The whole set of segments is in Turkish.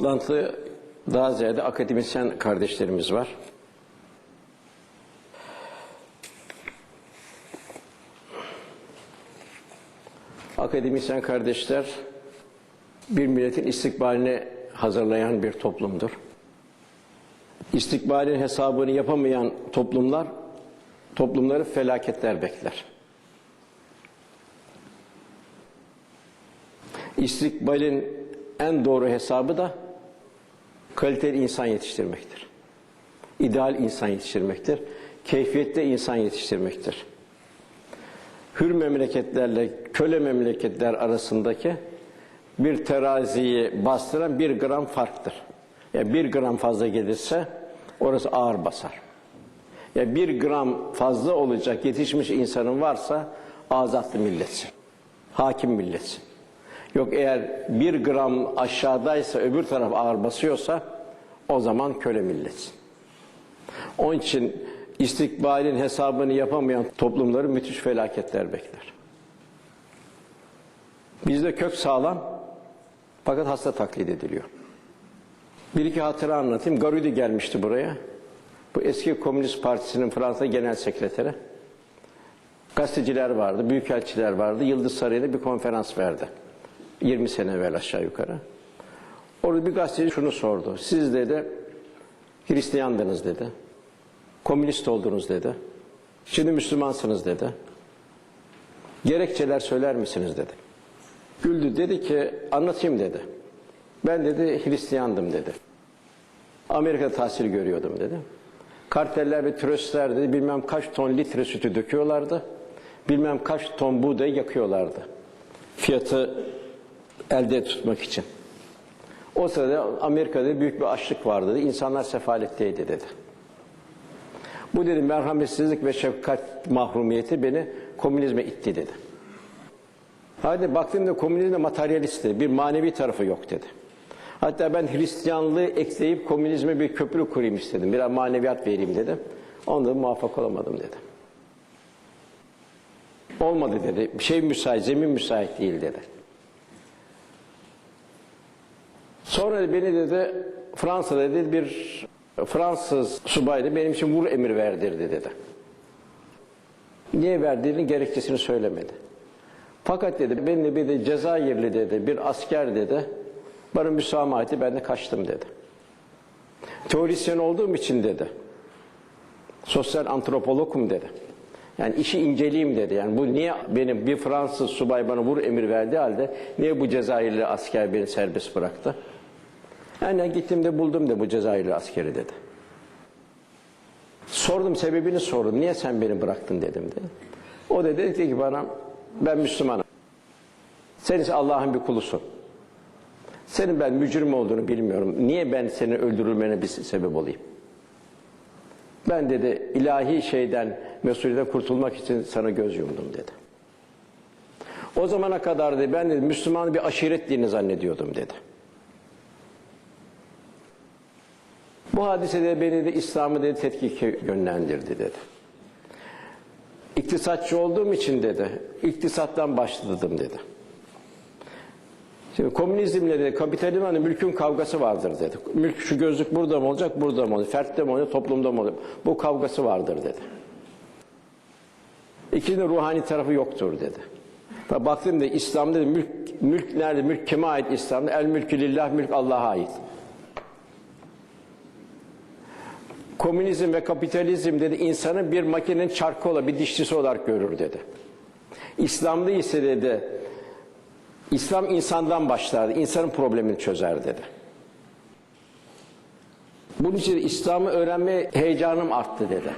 Toplantı daha ziyade akademisyen kardeşlerimiz var. Akademisyen kardeşler bir milletin istikbalini hazırlayan bir toplumdur. İstikbalin hesabını yapamayan toplumlar toplumları felaketler bekler. İstikbalin en doğru hesabı da kaliteli insan yetiştirmektir. İdeal insan yetiştirmektir. Keyfiyette insan yetiştirmektir. Hür memleketlerle köle memleketler arasındaki bir teraziyi bastıran bir gram farktır. Yani bir gram fazla gelirse orası ağır basar. Ya bir gram fazla olacak yetişmiş insanın varsa azatlı milletsin. Hakim milletsin. Yok eğer bir gram aşağıdaysa öbür taraf ağır basıyorsa o zaman köle milletsin. Onun için istikbalin hesabını yapamayan toplumları müthiş felaketler bekler. Bizde kök sağlam fakat hasta taklit ediliyor. Bir iki hatıra anlatayım. Garudi gelmişti buraya. Bu eski Komünist Partisi'nin Fransa Genel Sekreteri. Gazeteciler vardı, büyükelçiler vardı. Yıldız Sarayı'nda bir konferans verdi. 20 sene evvel aşağı yukarı. Orada bir gazeteci şunu sordu. Siz dedi Hristiyandınız dedi. Komünist oldunuz dedi. Şimdi Müslümansınız dedi. Gerekçeler söyler misiniz dedi. Güldü dedi ki anlatayım dedi. Ben dedi Hristiyandım dedi. Amerika'da tahsil görüyordum dedi. Karteller ve tröstler dedi bilmem kaç ton litre sütü döküyorlardı. Bilmem kaç ton buğdayı yakıyorlardı. Fiyatı elde tutmak için. O sırada Amerika'da büyük bir açlık vardı. Dedi. İnsanlar sefaletteydi dedi. Bu dedi merhametsizlik ve şefkat mahrumiyeti beni komünizme itti dedi. Hadi baktığımda komünizm de materyalistti. Bir manevi tarafı yok dedi. Hatta ben Hristiyanlığı ekleyip komünizme bir köprü kurayım istedim. Biraz maneviyat vereyim dedim. Onda muvaffak olamadım dedi. Olmadı dedi. Bir şey müsait, zemin müsait değil dedi. Sonra beni dedi Fransa'da dedi bir Fransız subaydı benim için vur emir verdirdi dedi. Niye verdiğini gerekçesini söylemedi. Fakat dedi beni bir de Cezayirli dedi bir asker dedi bana müsamaha etti ben de kaçtım dedi. Teorisyen olduğum için dedi. Sosyal antropologum dedi. Yani işi inceleyeyim dedi. Yani bu niye benim bir Fransız subay bana vur emir verdiği halde niye bu Cezayirli asker beni serbest bıraktı? Yani gittim de buldum da bu Cezayirli askeri dedi. Sordum sebebini sordum. Niye sen beni bıraktın dedim dedi. O da dedi ki bana ben Müslümanım. Sen ise Allah'ın bir kulusun. Senin ben mücrim olduğunu bilmiyorum. Niye ben senin öldürülmene bir sebep olayım? Ben dedi ilahi şeyden, mesuliyetten kurtulmak için sana göz yumdum dedi. O zamana kadar dedi ben dedi, Müslüman bir aşiret dini zannediyordum dedi. Bu hadisede beni de İslam'ı dedi tetkike yönlendirdi dedi. İktisatçı olduğum için dedi, iktisattan başladım dedi. Şimdi komünizmle de kapitalizmle hani mülkün kavgası vardır dedi. Mülk şu gözlük burada mı olacak, burada mı olacak, fertte mi olacak, toplumda mı olacak? Bu kavgası vardır dedi. İkinin ruhani tarafı yoktur dedi. Ve baktığımda İslam'da dedi, mülk, mülk nerede, mülk kime ait İslam'da? El mülkü lillah, mülk Allah'a ait. Komünizm ve kapitalizm dedi insanın bir makinenin çarkı olarak, bir dişlisi olarak görür dedi. İslam'da ise dedi İslam insandan başlardı. insanın problemini çözer dedi. Bunun için İslam'ı öğrenme heyecanım arttı dedi.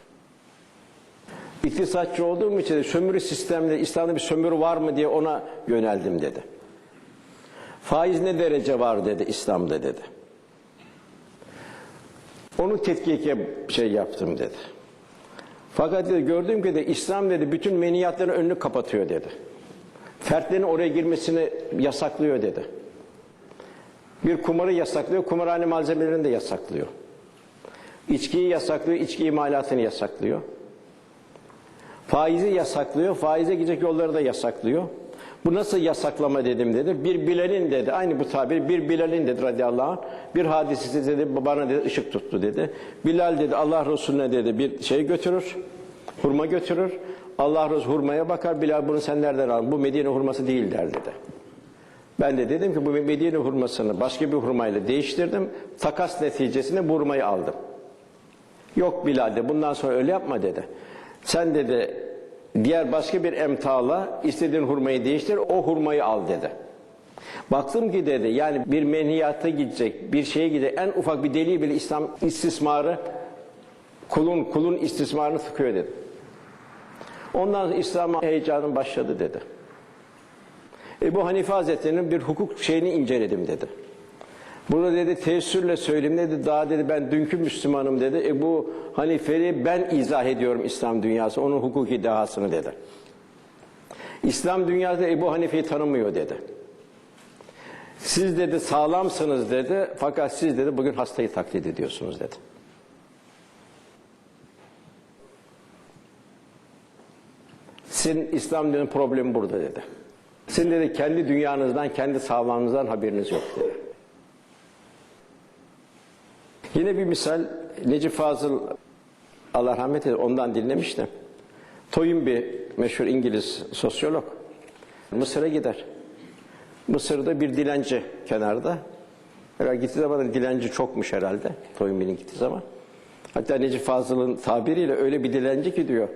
İktisatçı olduğum için de sömürü sisteminde İslam'da bir sömürü var mı diye ona yöneldim dedi. Faiz ne derece var dedi İslam'da dedi. Onu tetkike şey yaptım dedi. Fakat dedi, gördüğüm ki de İslam dedi bütün meniyatların önünü kapatıyor dedi. Fertlerin oraya girmesini yasaklıyor dedi. Bir kumarı yasaklıyor, kumarhane malzemelerini de yasaklıyor. İçkiyi yasaklıyor, içki imalatını yasaklıyor. Faizi yasaklıyor, faize gidecek yolları da yasaklıyor. Bu nasıl yasaklama dedim dedi. Bir Bilal'in dedi. Aynı bu tabir bir Bilal'in dedi radıyallahu anh. Bir hadisesi dedi bana dedi ışık tuttu dedi. Bilal dedi Allah Resulüne dedi bir şey götürür. Hurma götürür. Allah Resulü hurmaya bakar. Bilal bunu sen nereden aldın? Bu Medine hurması değil der dedi. Ben de dedim ki bu Medine hurmasını başka bir hurmayla değiştirdim. Takas neticesinde bu hurmayı aldım. Yok Bilal de bundan sonra öyle yapma dedi. Sen dedi diğer başka bir emtala istediğin hurmayı değiştir o hurmayı al dedi. Baktım ki dedi yani bir menhiyata gidecek bir şeye gidecek en ufak bir deliği bile İslam istismarı kulun kulun istismarını tıkıyor dedi. Ondan sonra İslam'a heyecanım başladı dedi. Ebu Hanife Hazretleri'nin bir hukuk şeyini inceledim dedi. Burada dedi teessürle söyleyeyim dedi. Daha dedi ben dünkü Müslümanım dedi. Ebu Hanife'yi ben izah ediyorum İslam dünyası. Onun hukuki dehasını dedi. İslam dünyası Ebu Hanife'yi tanımıyor dedi. Siz dedi sağlamsınız dedi. Fakat siz dedi bugün hastayı taklit ediyorsunuz dedi. Sizin İslam dininin problemi burada dedi. Sizin dedi kendi dünyanızdan, kendi sağlığınızdan haberiniz yok dedi. Yine bir misal Necip Fazıl Allah rahmet eylesin ondan dinlemiştim. Toynbee meşhur İngiliz sosyolog Mısır'a gider. Mısır'da bir dilenci kenarda. Herhalde gittiği zaman dilenci çokmuş herhalde. Toynbee'nin gittiği zaman. Hatta Necip Fazıl'ın tabiriyle öyle bir dilenci ki diyor.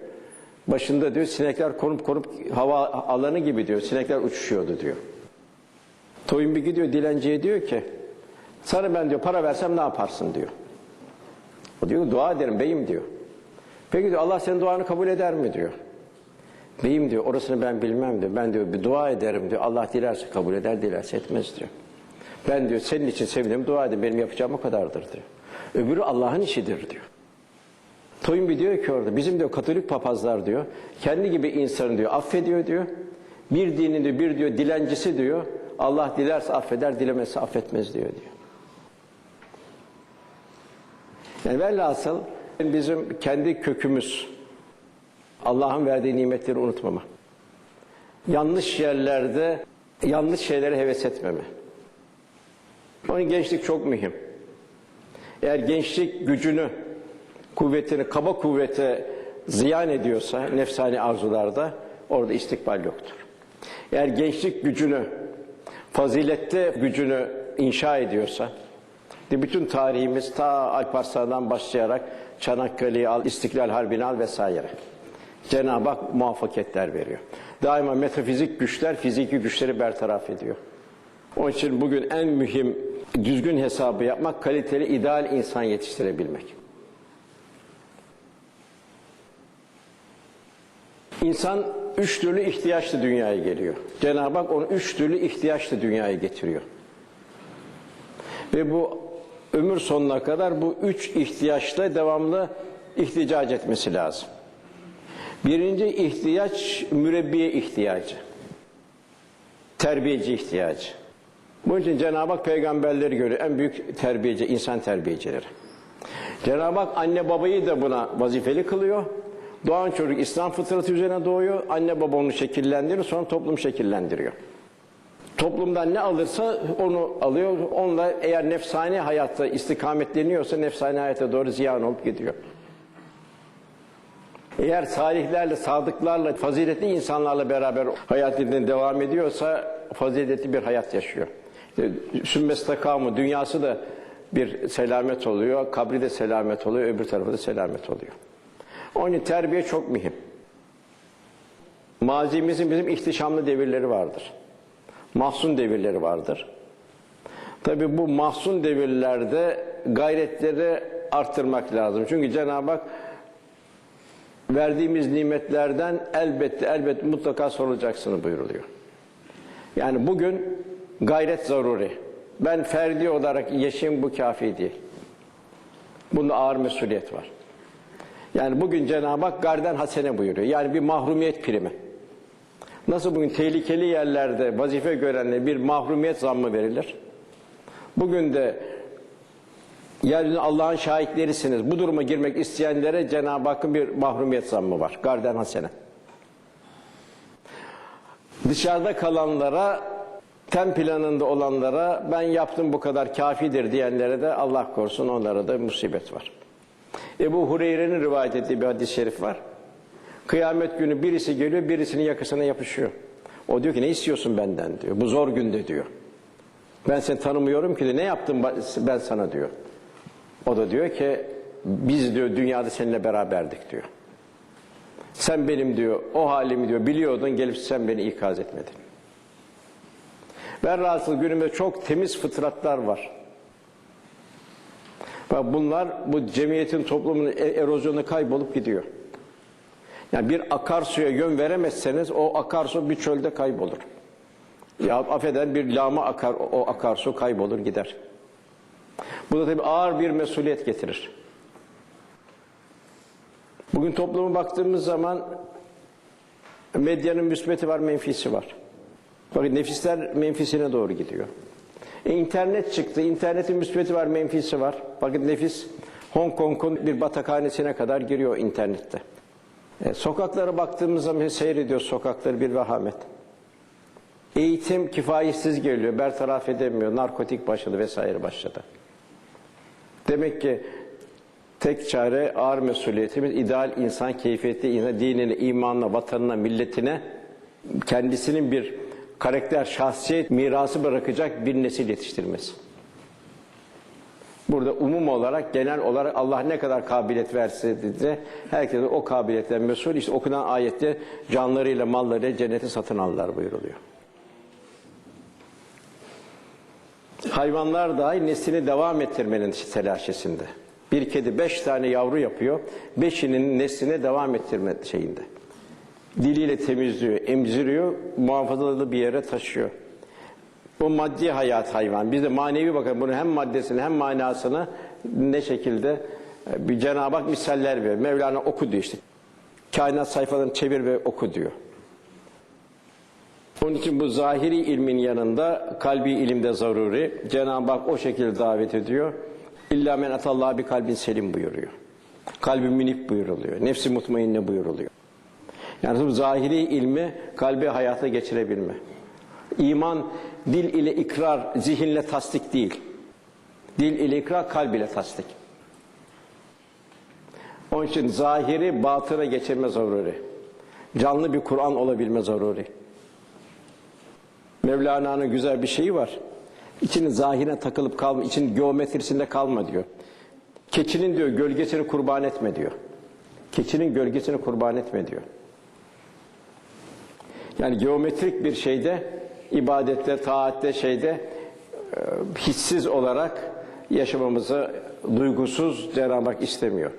Başında diyor sinekler konup konup hava alanı gibi diyor. Sinekler uçuşuyordu diyor. Toynbee gidiyor dilenciye diyor ki sana ben diyor para versem ne yaparsın diyor. O diyor dua ederim beyim diyor. Peki diyor Allah senin duanı kabul eder mi diyor. Beyim diyor orasını ben bilmem diyor. Ben diyor bir dua ederim diyor. Allah dilerse kabul eder dilerse etmez diyor. Ben diyor senin için sevinirim dua edin benim yapacağım o kadardır diyor. Öbürü Allah'ın işidir diyor. Toynbee diyor ki orada bizim diyor Katolik papazlar diyor kendi gibi insanı diyor affediyor diyor. Bir dinin diyor bir diyor dilencisi diyor Allah dilerse affeder dilemezse affetmez diyor diyor. Yani velhasıl bizim kendi kökümüz Allah'ın verdiği nimetleri unutmama. Yanlış yerlerde yanlış şeylere heves etmeme. Onun gençlik çok mühim. Eğer gençlik gücünü, kuvvetini, kaba kuvvete ziyan ediyorsa nefsani arzularda orada istikbal yoktur. Eğer gençlik gücünü, fazilette gücünü inşa ediyorsa, bütün tarihimiz ta Alparslan'dan başlayarak Çanakkale'yi al, İstiklal Harbi'ni al vesaire. Cenab-ı Hak muvaffakiyetler veriyor. Daima metafizik güçler fiziki güçleri bertaraf ediyor. Onun için bugün en mühim düzgün hesabı yapmak, kaliteli, ideal insan yetiştirebilmek. İnsan üç türlü ihtiyaçlı dünyaya geliyor. Cenab-ı Hak onu üç türlü ihtiyaçlı dünyaya getiriyor. Ve bu ömür sonuna kadar bu üç ihtiyaçla devamlı ihticac etmesi lazım. Birinci ihtiyaç mürebbiye ihtiyacı. Terbiyeci ihtiyacı. Bunun için Cenab-ı Hak peygamberleri göre en büyük terbiyeci, insan terbiyecileri. Cenab-ı Hak anne babayı da buna vazifeli kılıyor. Doğan çocuk İslam fıtratı üzerine doğuyor. Anne baba onu şekillendiriyor, sonra toplum şekillendiriyor. Toplumdan ne alırsa onu alıyor. Onunla eğer nefsani hayatta istikametleniyorsa nefsani hayata doğru ziyan olup gidiyor. Eğer salihlerle, sadıklarla, faziletli insanlarla beraber hayatından devam ediyorsa faziletli bir hayat yaşıyor. İşte, Sümmestakamu dünyası da bir selamet oluyor, kabri de selamet oluyor, öbür tarafı da selamet oluyor. Onun için terbiye çok mühim. Mazimizin bizim ihtişamlı devirleri vardır. Mahzun devirleri vardır. Tabi bu mahzun devirlerde gayretleri arttırmak lazım. Çünkü Cenab-ı Hak verdiğimiz nimetlerden elbette elbette mutlaka sorulacaksını buyuruluyor. Yani bugün gayret zaruri. Ben ferdi olarak yaşayayım bu kafi değil. Bunda ağır mesuliyet var. Yani bugün Cenab-ı Hak garden hasene buyuruyor. Yani bir mahrumiyet primi. Nasıl bugün tehlikeli yerlerde vazife görenlere bir mahrumiyet zammı verilir? Bugün de yeryüzünde Allah'ın şahitlerisiniz. Bu duruma girmek isteyenlere Cenab-ı Hakk'ın bir mahrumiyet zammı var. Garden hasene. Dışarıda kalanlara, ten planında olanlara ben yaptım bu kadar kafidir diyenlere de Allah korusun onlara da musibet var. Ebu Hureyre'nin rivayet ettiği bir hadis-i şerif var. Kıyamet günü birisi geliyor, birisinin yakasına yapışıyor. O diyor ki ne istiyorsun benden diyor. Bu zor günde diyor. Ben seni tanımıyorum ki diyor. Ne yaptım ben sana diyor. O da diyor ki biz diyor dünyada seninle beraberdik diyor. Sen benim diyor o halimi diyor biliyordun gelip sen beni ikaz etmedin. Velhasıl günümüzde çok temiz fıtratlar var. Bak bunlar bu cemiyetin toplumun e- erozyonu kaybolup gidiyor. Yani bir akarsuya yön veremezseniz o akarsu bir çölde kaybolur. Ya affeden bir lama akar o akarsu kaybolur gider. Bu da tabii ağır bir mesuliyet getirir. Bugün topluma baktığımız zaman medyanın müsbeti var, menfisi var. Bakın nefisler menfisine doğru gidiyor. E, internet çıktı, internetin müsbeti var, menfisi var. Bakın nefis Hong Kong'un bir batakhanesine kadar giriyor internette. E, sokaklara baktığımız zaman seyrediyor sokakları bir vehamet. Eğitim kifayetsiz geliyor, bertaraf edemiyor, narkotik başladı vesaire başladı. Demek ki tek çare ağır mesuliyetimiz ideal insan, keyfiyetli insan, dinine, imanına, vatanına, milletine kendisinin bir karakter, şahsiyet mirası bırakacak bir nesil yetiştirmesi. Burada umum olarak, genel olarak Allah ne kadar kabiliyet verse de herkes o kabiliyetten mesul. İşte okunan ayette canlarıyla, mallarıyla cenneti satın alırlar buyuruluyor. Hayvanlar dahi neslini devam ettirmenin telaşesinde. Bir kedi beş tane yavru yapıyor, beşinin neslini devam ettirme şeyinde. Diliyle temizliyor, emziriyor, muhafazalı bir yere taşıyor. Bu maddi hayat hayvan. Biz de manevi bakalım bunun hem maddesini hem manasını ne şekilde e, bir Cenab-ı Hak misaller veriyor. Mevlana oku diyor işte. Kainat sayfalarını çevir ve oku diyor. Onun için bu zahiri ilmin yanında kalbi ilimde zaruri. Cenab-ı Hak o şekilde davet ediyor. İlla men atallah bir kalbin selim buyuruyor. Kalbi münip buyuruluyor. Nefsi mutmainne buyuruluyor. Yani bu zahiri ilmi kalbi hayata geçirebilme. İman dil ile ikrar, zihinle tasdik değil. Dil ile ikrar, kalb ile tasdik. Onun için zahiri batıra geçirme zaruri. Canlı bir Kur'an olabilme zaruri. Mevlana'nın güzel bir şeyi var. İçinin zahirine takılıp kalma, için geometrisinde kalma diyor. Keçinin diyor gölgesini kurban etme diyor. Keçinin gölgesini kurban etme diyor. Yani geometrik bir şeyde, ibadette, taatte, şeyde e, hissiz olarak yaşamamızı duygusuz Hak istemiyor.